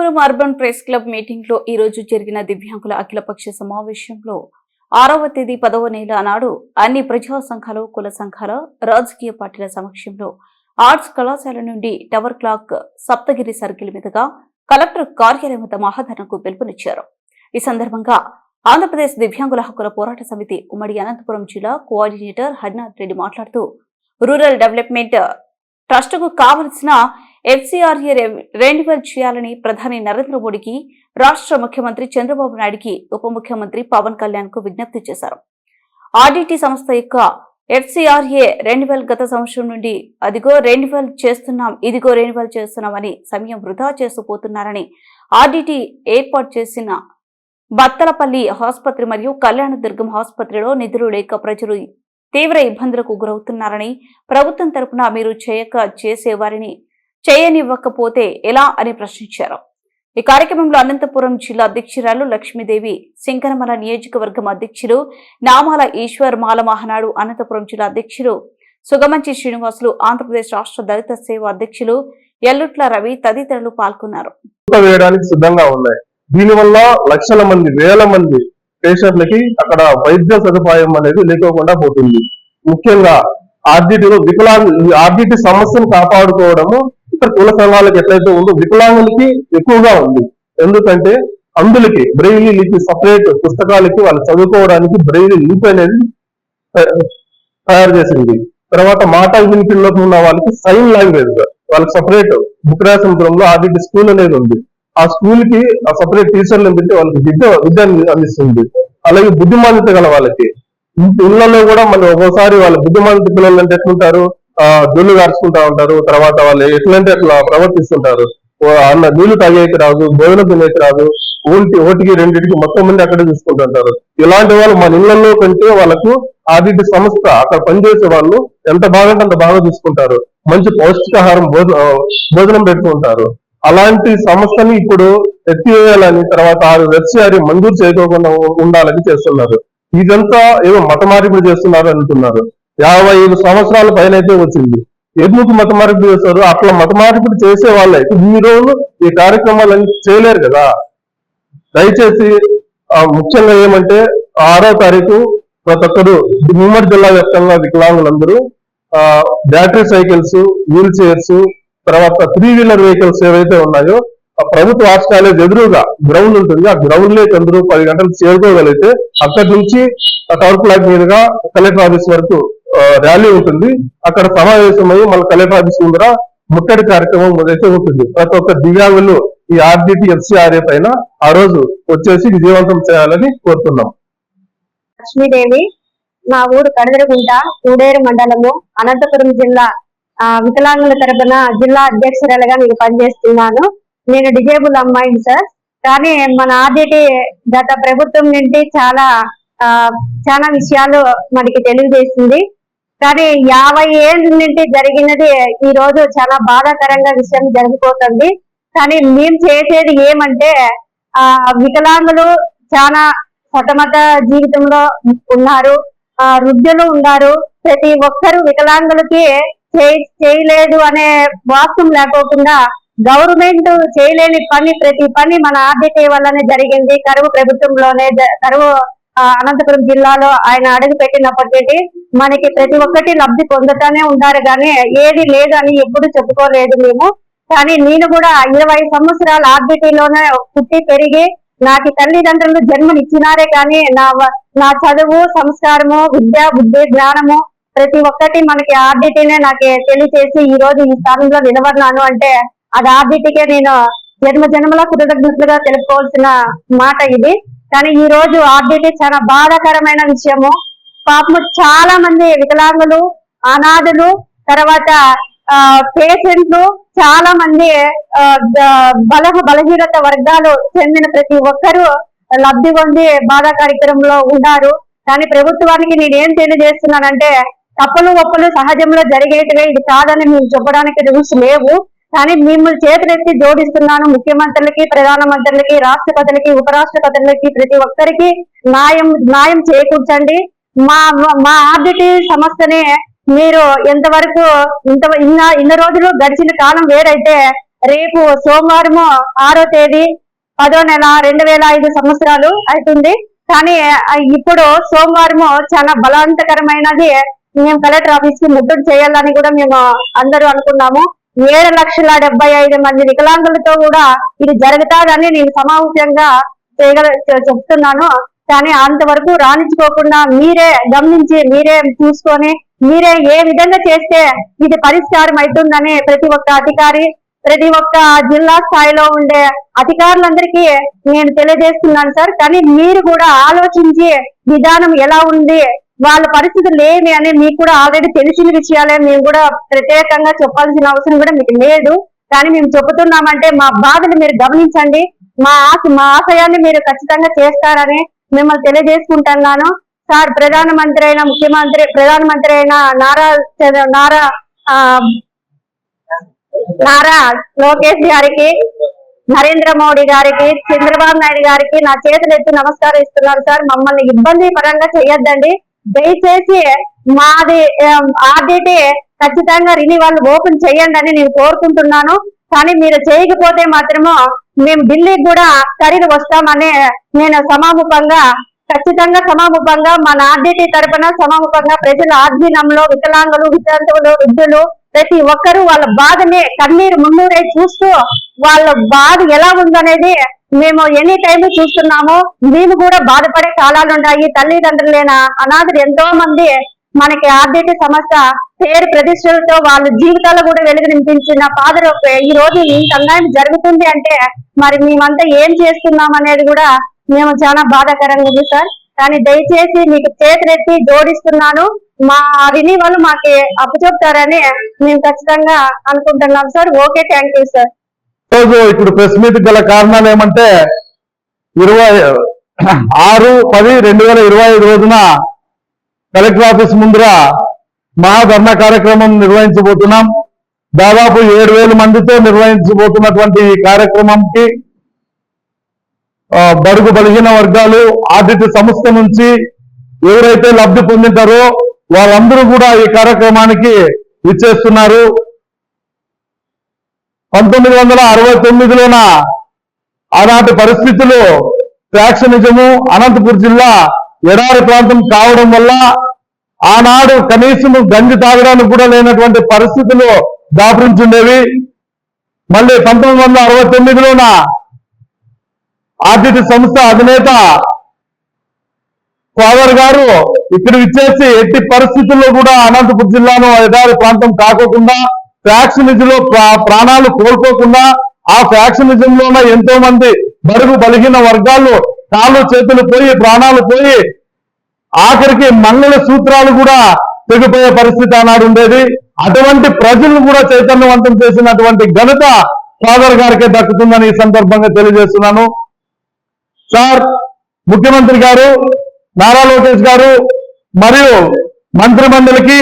Anantapuram urban press club మీటింగ్లో ఈ రోజు జరిగిన దివ్యాంగుల అఖిలపక్ష సమావేశంలో ఆరవ తేదీ పదవ నెల నాడు అన్ని ప్రజా సంఘాలు కుల సంఘాల రాజకీయ పార్టీల సమక్షంలో ఆర్ట్స్ కళాశాల నుండి టవర్ క్లాక్ సప్తగిరి సర్కిల్ మీదుగా కలెక్టర్ కార్యాలయం వద్ద మహాధరణకు పిలుపునిచ్చారు. ఈ సందర్భంగా ఆంధ్రప్రదేశ్ దివ్యాంగుల హక్కుల పోరాట సమితి ఉమ్మడి అనంతపురం జిల్లా కోఆర్డినేటర్ హరినాథ్ రెడ్డి మాట్లాడుతూ రూరల్ డెవలప్మెంట్ ట్రస్టుకు కావలసిన ఎఫ్సీఆర్ఏ రెన్యువల్ చేయాలని ప్రధాని నరేంద్ర మోడీకి రాష్ట్ర ముఖ్యమంత్రి చంద్రబాబు నాయుడికి ఉప ముఖ్యమంత్రి పవన్ కళ్యాణ్కు విజ్ఞప్తి చేశారు. ఆర్డీటీ సంస్థ యొక్క ఎఫ్సీఆర్ఏ రెన్యువల్ గత సంవత్సరం నుండి అదిగో రెన్యువల్ చేస్తున్నాం ఇదిగో రెన్యువల్ చేస్తున్నామని సమయం వృధా చేసిపోతున్నారని ఆర్డీటీ ఏర్పాటు చేసిన బత్తలపల్లి ఆసుపత్రి మరియు కళ్యాణదుర్గం ఆసుపత్రిలో నిధులు లేక ప్రజలు తీవ్ర ఇబ్బందులకు గురవుతున్నారని ప్రభుత్వం తరపున మీరు చేయక చేసేవారిని చేయనివ్వకపోతే ఎలా అని ప్రశ్నించారు. ఈ కార్యక్రమంలో అనంతపురం జిల్లా అధ్యక్షురాలు లక్ష్మీదేవి శంకరమల నియోజకవర్గం అధ్యక్షులు నామాల ఈశ్వర్ మాల మహనాడు అనంతపురం జిల్లా అధ్యక్షులు సుగమంచి శ్రీనివాసులు ఆంధ్రప్రదేశ్ రాష్ట్ర దళిత సేవ అధ్యక్షులు ఎల్లుట్ల రవి తదితరులు పాల్గొన్నారు. వేయడానికి సిద్ధంగా ఉన్నాయి. దీనివల్ల లక్షల మంది వేల మంది పేషెంట్లకి అక్కడ వైద్య సదుపాయం అనేది లేకోకుండా పోతుంది. ముఖ్యంగా ఆర్డిటీలో వికలాంగ ఆర్డిటి సమస్యను కాపాడుకోవడము ఇక్కడ కుల సంఘాలకు ఎట్లయితే ఉందో వికలాంగులకి ఎక్కువగా ఉంది. ఎందుకంటే అందులకి బ్రెయిలీ లిపి సపరేట్ పుస్తకాలకి వాళ్ళు చదువుకోవడానికి బ్రెయిలీ లిపి అనేది తయారు చేసింది. తర్వాత మాట వినిపిల్లోకి ఉన్న వాళ్ళకి సైన్ లాంగ్వేజ్ వాళ్ళకి సపరేట్ బుక్రాసముద్రంలో ఆదిటి స్కూల్ అనేది ఉంది. ఆ స్కూల్కి ఆ సపరేట్ టీచర్లు పెట్టి వాళ్ళకి విద్య విద్యను అందిస్తుంది. అలాగే బుద్ధిమాన్యత గల వాళ్ళకి. ఇళ్ళలో కూడా మన ఒక్కోసారి వాళ్ళ బుద్ధిమాన్యత పిల్లలు అంటే ఎట్లుంటారు? ఆ జొల్లు ఉంటారు. తర్వాత వాళ్ళు ఎట్లంటే అట్లా ప్రవర్తిస్తుంటారు. ఓ అన్న నీళ్ళు తాగేకి రాదు భోజనం తినేకి రాదు ఓటి ఓటికి రెండింటికి మొత్తం మంది అక్కడే చూసుకుంటుంటారు. ఇలాంటి వాళ్ళు మన ఇళ్ళలో కంటే వాళ్ళకు ఆదిటి సంస్థ అక్కడ పనిచేసే వాళ్ళు ఎంత బాగుంటే అంత బాగా చూసుకుంటారు. మంచి పౌష్టికాహారం భోజనం పెట్టుకుంటారు అలాంటి సంస్థని ఇప్పుడు ఎత్తివేయాలని తర్వాత ఆరు వెబ్సిఆర్ మంజూరు చేయకోకుండా ఉండాలని చేస్తున్నారు. ఇదంతా ఏదో మత చేస్తున్నారు అంటున్నారు యాభై ఐదు సంవత్సరాల పైన అయితే వచ్చింది. ఎందుకు మతమార్పిడి చేస్తారు? అట్లా మత మార్పిడి చేసే వాళ్ళే ఈ రోజు ఈ కార్యక్రమాలన్నీ చేయలేరు కదా. దయచేసి ముఖ్యంగా ఏమంటే ఆరో తారీఖు ప్రతి ఒక్కరు ఉమ్మడి జిల్లా వ్యాప్తంగా వికలాంగులందరూ ఆ, బ్యాటరీ సైకిల్స్ వీల్ చైర్స్ తర్వాత త్రీ వీలర్ వెహికల్స్ ఏవైతే ఉన్నాయో ఆ ప్రభుత్వ ఆర్ట్స్ కాలేజ్ ఎదురుగా గ్రౌండ్ ఉంటుంది. ఆ గ్రౌండ్ లేకి అందరూ పది గంటలు చేరుకోగలిగితే అక్కడి నుంచి ఆ టవర్ ఫ్లాగ్ మీదుగా కలెక్టర్ ఆఫీస్ వరకు ర్యాలీ ఉంటుంది. అక్కడ సమావేశమై మళ్ళీ కలెక్టర్ ఆఫీస్ ముందర ముట్టడి కార్యక్రమం అయితే ఉంటుంది. ప్రతి ఒక్క దివ్యాంగులు ఈ ఆర్డిటి ఎఫ్సిఆర్ఏ పైన ఆ రోజు వచ్చేసి విజయవంతం చేయాలని కోరుతున్నాం. లక్ష్మీదేవి నా ఊరు కడదరగుంట కూడేరు మండలము అనంతపురం జిల్లా ఆ, వికలాంగుల తరపున జిల్లా అధ్యక్షురాలుగా నేను పనిచేస్తున్నాను. నేను డిజేబుల్ అమ్మాయిని సార్. కానీ మన ఆర్డిటి గత ప్రభుత్వం నుండి చాలా ఆ, చాలా విషయాలు మనకి తెలియజేసింది. కానీ యాభై ఏళ్ళ నుండి జరిగినది ఈ రోజు చాలా బాధాకరంగా విషయం జరిగిపోతుంది. కానీ మేము చేసేది ఏమంటే ఆ వికలాంగులు చాలా సతమత జీవితంలో ఉన్నారు. ఆ వృద్ధులు ఉన్నారు. ప్రతి ఒక్కరు వికలాంగులకి చేయ- చేయలేదు అనే వాస్తవం లేకోకుండా గవర్నమెంట్ చేయలేని పని ప్రతి పని మన ఆర్థిక వల్లనే జరిగింది. కరువు ప్రభుత్వంలోనే కరువు అనంతపురం జిల్లాలో ఆయన అడుగు పెట్టినప్పటి నుండి మనకి ప్రతి ఒక్కటి లబ్ధి పొందుతానే ఉన్నారు కానీ ఏది లేదు అని ఎప్పుడు చెప్పుకోలేదు మేము. కానీ నేను కూడా ఇరవై సంవత్సరాల ఆర్బిటీలోనే పుట్టి పెరిగి నాకు తల్లిదండ్రులు జన్మనిచ్చినారే కానీ నా నా చదువు సంస్కారము విద్య బుద్ధి జ్ఞానము ప్రతి ఒక్కటి మనకి ఆర్డిటీనే నాకు తెలియచేసి ఈ రోజు ఈ స్థానంలో నిలబడినాను అంటే అది ఆర్డిటీకే నేను జన్మ జన్మల కృతజ్ఞతలుగా తెలుపుకోవాల్సిన మాట ఇది. కానీ ఈ రోజు ఆర్డీటీ చాలా బాధాకరమైన విషయము. పాపము చాలా మంది వికలాంగులు అనాథులు తర్వాత పేషెంట్లు చాలా మంది ఆ, బల బలహీనత వర్గాలు చెందిన ప్రతి ఒక్కరూ లబ్ధి పొంది బాధా కార్యక్రమంలో ఉన్నారు. కానీ ప్రభుత్వానికి నేను ఏం తెలియజేస్తున్నానంటే తప్పులు ఒప్పులు సహజంలో జరిగేటివే ఇది కాదని మేము చెప్పడానికి రూల్స్ లేవు. కానీ మిమ్మల్ని చేతులెత్తి జోడిస్తున్నాను ముఖ్యమంత్రులకి ప్రధానమంత్రులకి రాష్ట్రపతులకి ఉపరాష్ట్రపతులకి ప్రతి ఒక్కరికి న్యాయం న్యాయం చేకూర్చండి. మా మా ఆర్డిటి సంస్థని మీరు ఎంతవరకు ఇంత ఇన్న ఇన్ని రోజులు గడిచిన కాలం వేరైతే రేపు సోమవారము ఆరో తేదీ పదో నెల రెండు వేల ఐదు సంవత్సరాలు అవుతుంది. కానీ ఇప్పుడు సోమవారం చాలా బలవంతకరమైనది. మేము కలెక్టర్ ఆఫీస్కి ముట్టడి చేయాలని కూడా మేము అందరూ అనుకున్నాము. ఏడు లక్షల డెబ్బై ఐదు మంది వికలాంగులతో కూడా ఇది జరుగుతాదని నేను సమావేశంగా చేయగల చెప్తున్నాను. కానీ అంతవరకు రాణించుకోకుండా మీరే గమనించి మీరే చూసుకొని మీరే ఏ విధంగా చేస్తే ఇది పరిష్కారం అవుతుందని ప్రతి ఒక్క అధికారి ప్రతి ఒక్క జిల్లా స్థాయిలో ఉండే అధికారులందరికీ నేను తెలియజేస్తున్నాను సార్. కానీ మీరు కూడా ఆలోచించి విధానం ఎలా ఉంది వాళ్ళ పరిస్థితులు ఏమి అని మీకు కూడా ఆల్రెడీ తెలిసిన విషయాలే. మేము కూడా ప్రత్యేకంగా చెప్పాల్సిన అవసరం కూడా మీకు లేదు. కానీ మేము చెబుతున్నామంటే మా బాధను మీరు గమనించండి. మా ఆశ మా ఆశయాన్ని మీరు ఖచ్చితంగా చేస్తారని మిమ్మల్ని తెలియజేసుకుంటున్నాను. సార్ ప్రధానమంత్రి అయిన ముఖ్యమంత్రి ప్రధానమంత్రి అయిన నారా నారా ఆ, నారా లోకేష్ గారికి నరేంద్ర మోడీ గారికి చంద్రబాబు నాయుడు గారికి నా చేతులు ఎత్తి నమస్కారం ఇస్తున్నారు సార్. మమ్మల్ని ఇబ్బంది పరంగా చేయొద్దండి. దయచేసి మాది ఆర్డీటీ ఖచ్చితంగా రినివల్ ఓపెన్ చేయండి అని నేను కోరుకుంటున్నాను. కానీ మీరు చేయకపోతే మాత్రము మేము ఢిల్లీకి కూడా తరిగి వస్తామని నేను సమాముఖంగా ఖచ్చితంగా సమాముఖంగా మన ఆర్డీటీ తరపున సమాముఖంగా ప్రజల ఆధీనంలో వికలాంగులు వితంతువులు వృద్ధులు ప్రతి ఒక్కరూ వాళ్ళ బాధని కన్నీరు మున్నూరై చూస్తూ వాళ్ళ బాధ ఎలా ఉందనేది మేము ఎనీ టైం చూస్తున్నాము. మేము కూడా బాధపడే కాలాలు ఉన్నాయి. తల్లిదండ్రులైన అనాథులు ఎంతో మంది మనకి ఆర్థిక సంస్థ పేరు ప్రతిష్టలతో వాళ్ళ జీవితాలు కూడా వెలుగు నింపించిన ఫాదర్ ఈ రోజు ఇంత అన్యాయం జరుగుతుంది అంటే మరి మేమంతా ఏం చేస్తున్నాం అనేది కూడా మేము చాలా బాధాకరంగా ఉంది సార్. కానీ దయచేసి మీకు చేతులెత్తి జోడిస్తున్నాను. మా రినివల్ మాకి అప్పచెప్తారని మేము ఖచ్చితంగా అనుకుంటున్నాం sir. Okay thank you sir. ఇప్పుడు ప్రెస్ మీట్ గల కారణాలు ఏమంటే ఇరవై ఆరు పది రెండు వేల ఇరవై ఐదు రోజున కలెక్టర్ ఆఫీస్ ముందర మహాధర్ణ కార్యక్రమం నిర్వహించబోతున్నాం. దాదాపు ఏడు వేల మందితో నిర్వహించబోతున్నటువంటి ఈ కార్యక్రమంకి బడుగు బలిగిన వర్గాలు ఆర్థిక సంస్థ నుంచి ఎవరైతే లబ్ధి పొందింటారో వాళ్ళందరూ కూడా ఈ కార్యక్రమానికి ఇచ్చేస్తున్నారు పంతొమ్మిది వందల అరవై తొమ్మిదిలోన ఆనాటి పరిస్థితులు నిజము అనంతపురం జిల్లా ఎడారి ప్రాంతం కావడం వల్ల ఆనాడు కనీసం గంజి తాగడానికి కూడా లేనటువంటి పరిస్థితులు దాపురించుండేవి. మళ్ళీ పంతొమ్మిది వందల అరవై తొమ్మిదిలోన ఆర్థిక సంస్థ అధినేత ఫాదర్ గారు ఇక్కడ ఇచ్చేసి ఎట్టి పరిస్థితుల్లో కూడా అనంతపురం జిల్లాను ఎడారి ప్రాంతం కాకోకుండా ఫ్యాక్స్ నిధిలో ప్రాణాలు కోల్పోకుండా ఆ ఫ్యాక్స్ లోన ఎంతో మంది బరుగు బలిగిన వర్గాలు కాళ్ళు చేతులు పోయి ప్రాణాలు పోయి ఆఖరికి మంగళ సూత్రాలు కూడా తెగిపోయే పరిస్థితి ఆనాడు ఉండేది. అటువంటి ప్రజలను కూడా చైతన్యవంతం చేసినటువంటి ఘనత ఫాదర్ గారికే దక్కుతుందని ఈ సందర్భంగా తెలియజేస్తున్నాను. సార్ ముఖ్యమంత్రి గారు నారా లోకేష్ గారు మరియు మంత్రి మండలికి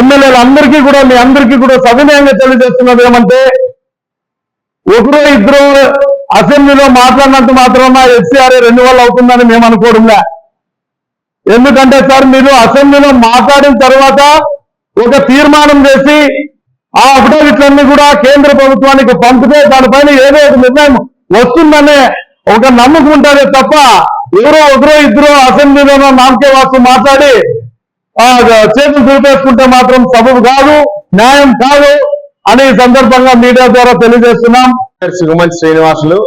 ఎమ్మెల్యేలు అందరికీ కూడా మీ అందరికీ కూడా సవినయంగా తెలియజేస్తున్నది ఏమంటే ఒకరో ఇద్దరు అసెంబ్లీలో మాట్లాడినంత మాత్రాన ఎస్సీఆర్ఏ రెన్యువల్ అవుతుందని మేము అనుకోవడంలే. ఎందుకంటే సార్ మీరు అసెంబ్లీలో మాట్లాడిన తర్వాత ఒక తీర్మానం చేసి ఆ అఫిడవిట్లన్నీ కూడా కేంద్ర ప్రభుత్వానికి పంపితే దానిపైన ఏదో ఒక నిర్ణయం వస్తుందనే ఒక నమ్మకం తప్ప ఎవరో ఒకరో ఇద్దరు అసెంబ్లీలోనో నామకే వాసు మాట్లాడి చేతులు చూపేసుకుంటే మాత్రం సబబు కాదు న్యాయం కాదు అని ఈ సందర్భంగా మీడియా ద్వారా తెలియజేస్తున్నాం. సుగమంచి శ్రీనివాసులు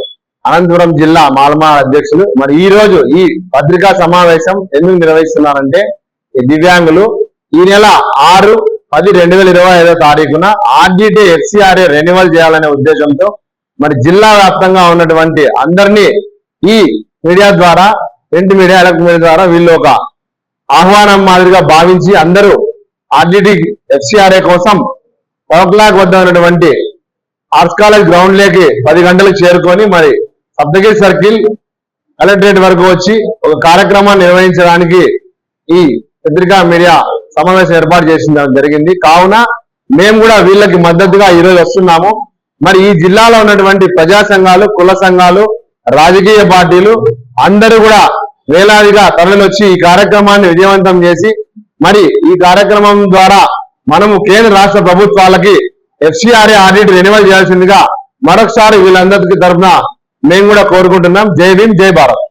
అనంతపురం జిల్లా మాలమా అధ్యక్షులు. మరి ఈ రోజు ఈ పత్రికా సమావేశం ఎందుకు నిర్వహిస్తున్నారంటే ఈ దివ్యాంగులు ఈ నెల ఆరు పది రెండు వేల ఇరవై ఐదో తారీఖున ఆర్డిటి ఎఫ్సిఆర్ఏ రెన్యువల్ చేయాలనే ఉద్దేశంతో మరి జిల్లా వ్యాప్తంగా ఉన్నటువంటి అందరినీ ఈ మీడియా ద్వారా ప్రింట్ మీడియా ఎలక్ట్రిక్ మీడియా ద్వారా వీళ్ళు ఒక ఆహ్వానం మాదిరిగా భావించి అందరూ ఆర్డిటి ఎఫ్సిఆర్ఏ కోసం పవర్ క్లాక్ వద్ద ఉన్నటువంటి ఆర్ట్స్ కాలేజ్ గ్రౌండ్ లేకి పది గంటలకు చేరుకొని మరి సప్తగిరి సర్కిల్ కలెక్టరేట్ వరకు వచ్చి ఒక కార్యక్రమాన్ని నిర్వహించడానికి ఈ పత్రికా మీడియా సమావేశం ఏర్పాటు చేసిన జరిగింది. కావున మేము కూడా వీళ్ళకి మద్దతుగా ఈరోజు వస్తున్నాము. మరి ఈ జిల్లాలో ఉన్నటువంటి ప్రజా సంఘాలు కుల సంఘాలు రాజకీయ పార్టీలు అందరూ కూడా వేలాదిగా తరలివచ్చి ఈ కార్యక్రమాన్ని విజయవంతం చేసి మరి ఈ కార్యక్రమం ద్వారా మనము కేంద్ర రాష్ట్ర ప్రభుత్వాలకి ఎఫ్సిఆర్ఏ ఆడిట్ రెన్యువల్ చేయాల్సిందిగా మరొకసారి వీళ్ళందరికీ తరఫున మేము కూడా కోరుకుంటున్నాం. జై భీమ్ జై భారత్.